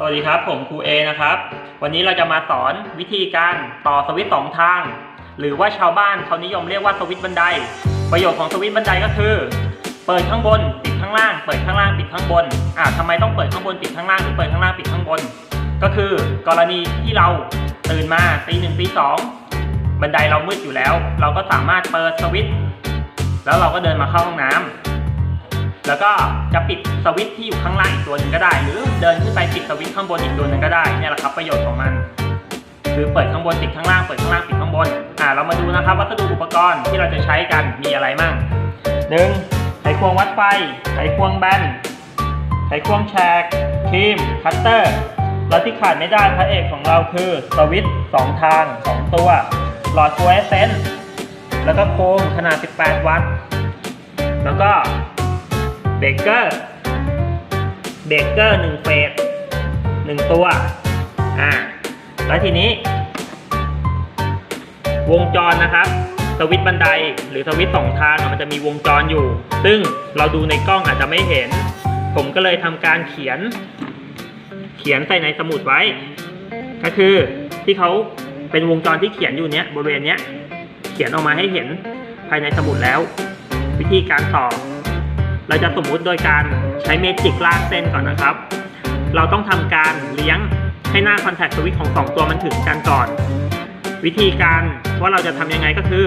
สวัสดีครับ ผมครูเอนะครับ วันนี้เราจะมาสอนวิธีการต่อสวิตช์สองทาง หรือว่าชาวบ้านเขานิยมเรียกว่าสวิตช์บันได ประโยชน์ของสวิตช์บันไดก็คือ เปิดข้างบนปิดข้างล่าง เปิดข้างล่างปิดข้างบนอ่าทำไมต้องเปิดข้างบนปิดข้างล่างหรือเปิดข้างล่างปิดข้างบน ก็คือกรณีที่เราตื่นมาตีหนึ่งตีสองบันไดเรามืดอยู่แล้ว เราก็สามารถเปิดสวิตช์แล้วเราก็เดินมาเข้าห้องน้ำ แล้วก็จะปิดสวิตช์ที่อยู่ข้างล่างอีกตัวหนึ่งก็ได้ หรือเดินขึ้นไปปิดสวิตช์ข้างบนอีกตัวหนึ่งก็ได้เนี่ยแหละครับประโยชน์ของมัน คือเปิดข้างบนปิดข้างล่างเปิดข้างล่างปิดข้างบนอ่าเรามาดูนะครับวัสดุอุปกรณ์ที่เราจะใช้กันมีอะไรมั่งหนึ่งไขควงวัดไฟไขควงแบนไขควงแฉกครีมคัตเตอร์แล้วที่ขาดไม่ได้พระเอกของเราคือสวิตช์สองทางสองตัว หลอดฟลูออเรสเซนต์แล้วก็โคมขนาด 18 วัตต์ แล้วก็ เบเกอร์เบเกอร์หนึ่งเฟสหนึ่งตัว อ่า แล้วทีนี้ วงจรนะครับ สวิตบันไดหรือสวิตสองทางมันจะมีวงจรอยู่ ซึ่งเราดูในกล้องอาจจะไม่เห็น ผมก็เลยทำการเขียน เขียนใส่ในสมุดไว้ ก็คือที่เขาเป็นวงจรที่เขียนอยู่เนี้ยบริเวณเนี้ย เขียนออกมาให้เห็นภายในสมุดแล้ว วิธีการต่อ เราจะสมมุติโดยการใช้เมจิกลากเส้นก่อนนะครับ เราต้องทำการเลี้ยงให้หน้าคอนแทคสวิตของสองตัวมันถึงกันก่อน วิธีการว่าเราจะทำยังไงก็คือ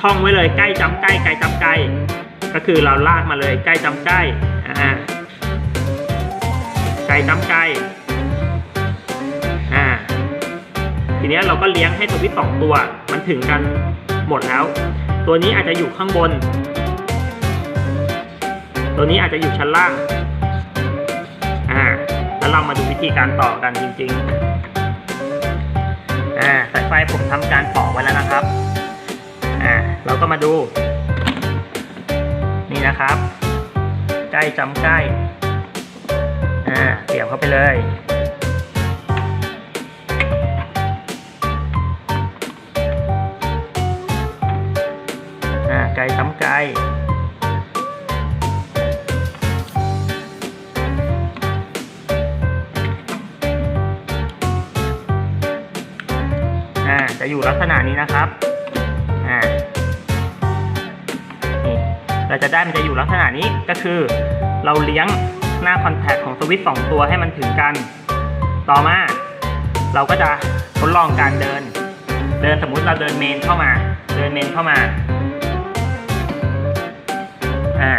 ท่องไว้เลยใกล้จำใกล้ไกลจำไกลก็คือเราลากมาเลยใกล้จำใกล้อ่าไกลจำไกลอ่าทีนี้เราก็เลี้ยงให้สวิตสองตัวมันถึงกันหมดแล้ว ตัวนี้อาจจะอยู่ข้างบน ตัวนี้อาจจะอยู่ชั้นล่าง อ่า แล้วเรามาดูวิธีการต่อกันจริงๆ อ่า สายไฟผมทำการต่อไว้แล้วนะครับ อ่า เราก็มาดู นี่นะครับ ใกล้จำใกล้ อ่าเสียบเข้าไปเลย จะอยู่ลักษณะนี้นะครับอ่านี่เราจะได้มันจะอยู่ลักษณะนี้ก็คือ เราเลี้ยงหน้าคอนแทคของสวิตช์สองตัวให้มันถึงกัน ต่อมา เราก็จะทดลองการเดิน เดินสมมุติเราเดินเมนเข้ามา เดินเมนเข้ามาอ่า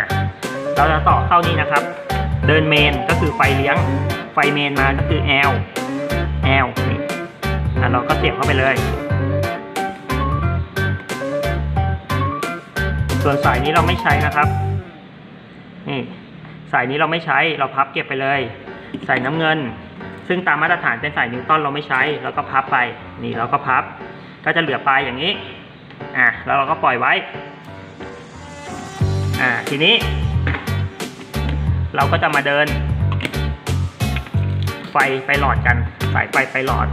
เราจะต่อเข้านี่นะครับ เดินเมนก็คือไฟเลี้ยง ไฟเมนมาก็คือ L L อะเราก็เสียบเข้าไปเลย ส่วนสายนี้เราไม่ใช้นะครับ นี่ สายนี้เราไม่ใช้ เราพับเก็บไปเลย สายน้ำเงิน ซึ่งตามมาตรฐานเป็นสายนิวตันเราไม่ใช้ แล้วก็พับไป นี่เราก็พับ ก็จะเหลือปลายอย่างนี้ อะ แล้วเราก็ปล่อยไว้ อ่าทีนี้ เราก็จะมาเดิน ไฟไฟหลอดกัน สายไฟไฟหลอด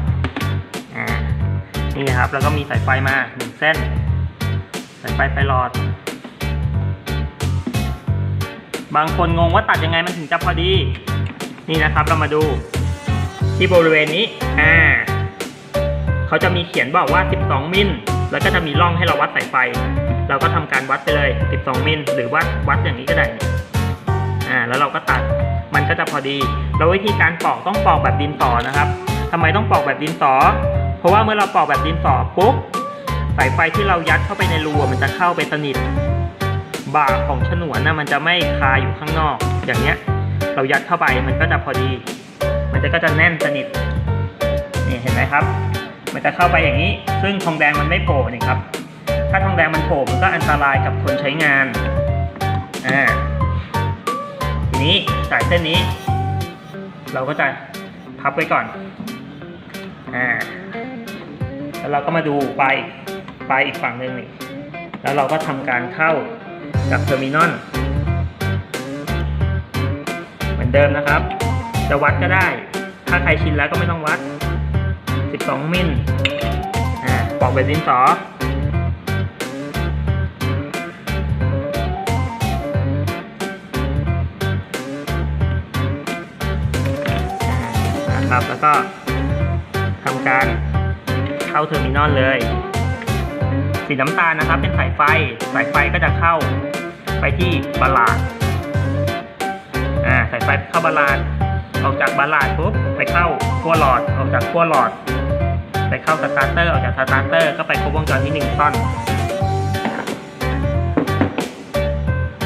นี่นะครับ แล้วก็มีสายไฟมาหนึ่งเส้น สายไฟไฟหลอด บางคนงงว่าตัดยังไงมันถึงจะพอดี นี่นะครับเรามาดูที่บริเวณนี้ อ่า เขาจะมีเขียนบอกว่า 12 มิล แล้วก็จะมีร่องให้เราวัดสายไฟ เราก็ทำการวัดไปเลย 12 มิล หรือวัดวัดอย่างนี้ก็ได้ อ่า แล้วเราก็ตัด มันก็จะพอดี แล้ววิธีการปอกต้องปอกแบบดินสอนะครับทำไมต้องปอกแบบดินสอ เพราะว่าเมื่อเราปอกแบบดินสอปุ๊บสายไฟที่เรายัดเข้าไปในรูมันจะเข้าไปสนิทบ่าของฉนวนนะมันจะไม่คาอยู่ข้างนอก อย่างเนี้ย เรายัดเข้าไปมันก็จะพอดี มันจะก็จะแน่นสนิทนี่เห็นไหมครับ มันจะเข้าไปอย่างนี้ ซึ่งทองแดงมันไม่โผล่นี่ครับ ถ้าทองแดงมันโผล่มันก็อันตรายกับคนใช้งานอ่าทีนี้สายเส้นนี้ เราก็จะพับไว้ก่อนอ่า แล้วเราก็มาดูปลายปลายอีกฝั่งหนึ่งนี่แล้วเราก็ทำการเข้ากับเทอร์มินอลเหมือนเดิมนะครับ จะวัดก็ได้ ถ้าใครชินแล้วก็ไม่ต้องวัด 12 มิลอ่าปอกแบบดินสอนะครับแล้วก็ทำการ เข้าเทอร์มินอลเลย สีน้ำตาลนะครับเป็นสายไฟ สายไฟก็จะเข้าไปที่บาลาดอ่าสายไฟเข้าบาลาดออกจากบาลาดปุ๊บไปเข้าขั้วหลอดออกจากขั้วหลอด ไปเข้าสตาร์เตอร์ออกจากสตาร์เตอร์ก็ไปครบวงจรที่หนึ่งต้น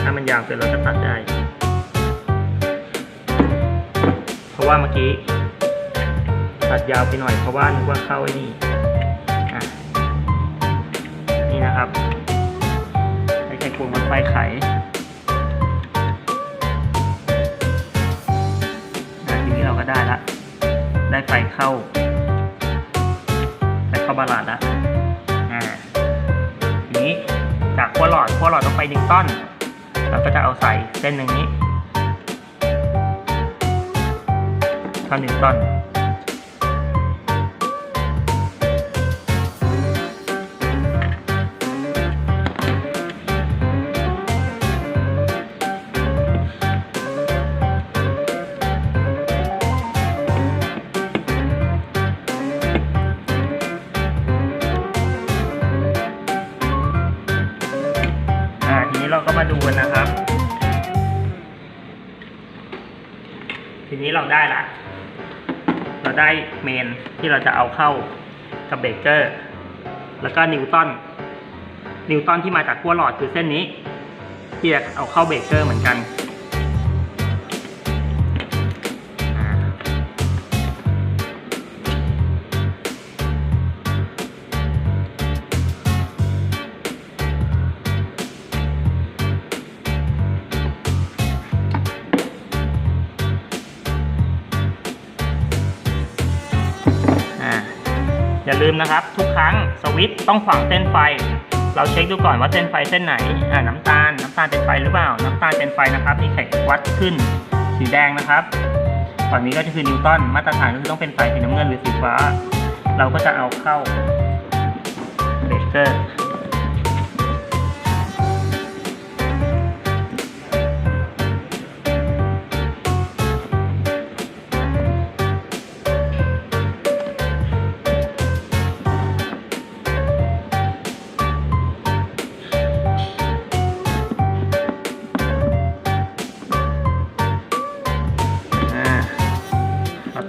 ถ้ามันยาวเกินเราจะตัดได้ เพราะว่าเมื่อกี้ตัดยาวไปหน่อยเพราะว่านึกว่าเข้าไอ้นี่ นะครับใช้ไขควงมัดไฟไขอะทีนี้เราก็ได้ละ ได้ไฟเข้าไฟเข้าบาลานละอ่าทีนี้จากขั้วหลอดขั้วหลอดต้องไปหนึ่งต้นเราก็จะเอาใส่เส้นหนึ่งนี้เท่าหนึ่งต้น ทีนี้เราได้ละ เราได้เมนที่เราจะเอาเข้ากับเบรกเกอร์ แล้วก็นิวตัน นิวตันที่มาจากขั้วหลอดคือเส้นนี้ ที่จะเอาเข้าเบรกเกอร์เหมือนกัน อย่าลืมนะครับ ทุกครั้งสวิตช์ต้องฝังเส้นไฟ เราเช็คดูก่อนว่าเส้นไฟเส้นไหนอ่าน้ำตาลน้ำตาลเป็นไฟหรือเปล่า น้ำตาลเป็นไฟนะครับมีแขวัดขึ้นสีแดงนะครับฝั่งนี้ก็จะคือนิวตันมาตรฐานก็คือต้องเป็นไฟสีน้ำเงินหรือสีฟ้า เราก็จะเอาเข้าเบรกเกอร์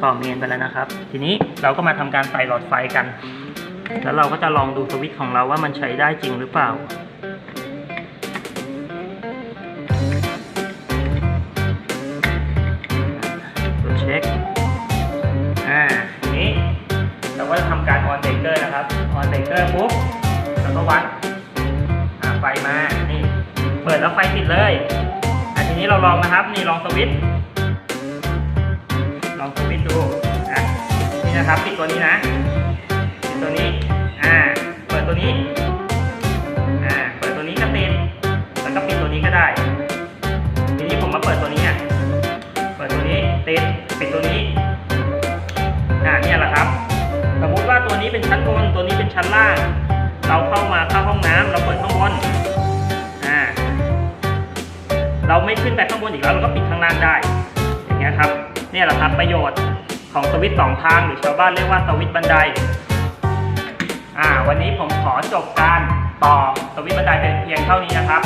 ต่อเมนไปแล้วนะครับ ทีนี้เราก็มาทำการใส่หลอดไฟกัน แล้วเราก็จะลองดูสวิตช์ของเราว่ามันใช้ได้จริงหรือเปล่าเช็คอ่าทีนี้เราก็จะทำการออนเบเกอร์นะครับออนเบเกอร์ปุ๊บแล้วก็วัดไฟมานี่เปิดแล้วไฟติดเลยอะทีนี้เราลองนะครับ นี่ลองสวิตช์ องสวิตช์ดูอะนี่นะครับปิดตัวนี้นะปิดตัวนี้อ่าเปิดตัวนี้อ่าเปิดตัวนี้ก็ติดแล้วก็ปิดตัวนี้ก็ได้ทีนี้ผมมาเปิดตัวนี้อะเปิดตัวนี้ติดปิดตัวนี้อ่าเนี่ยแหละครับสมมติว่าตัวนี้เป็นชั้นบนตัวนี้เป็นชั้นล่าง เราเข้ามาเข้าห้องน้ำเราเปิดข้างบนอ่าเราไม่ขึ้นไปข้างบนอีกแล้วเราก็ปิดข้างล่างได้อย่างเงี้ยครับ นี่แหละครับประโยชน์ของสวิตสองทางหรือชาวบ้านเรียกว่าสวิตบันไดอ่าวันนี้ผมขอจบการต่อสวิตบันไดเป็นเพียงเท่านี้นะครับ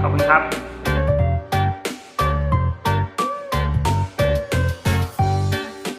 ขอบคุณครับ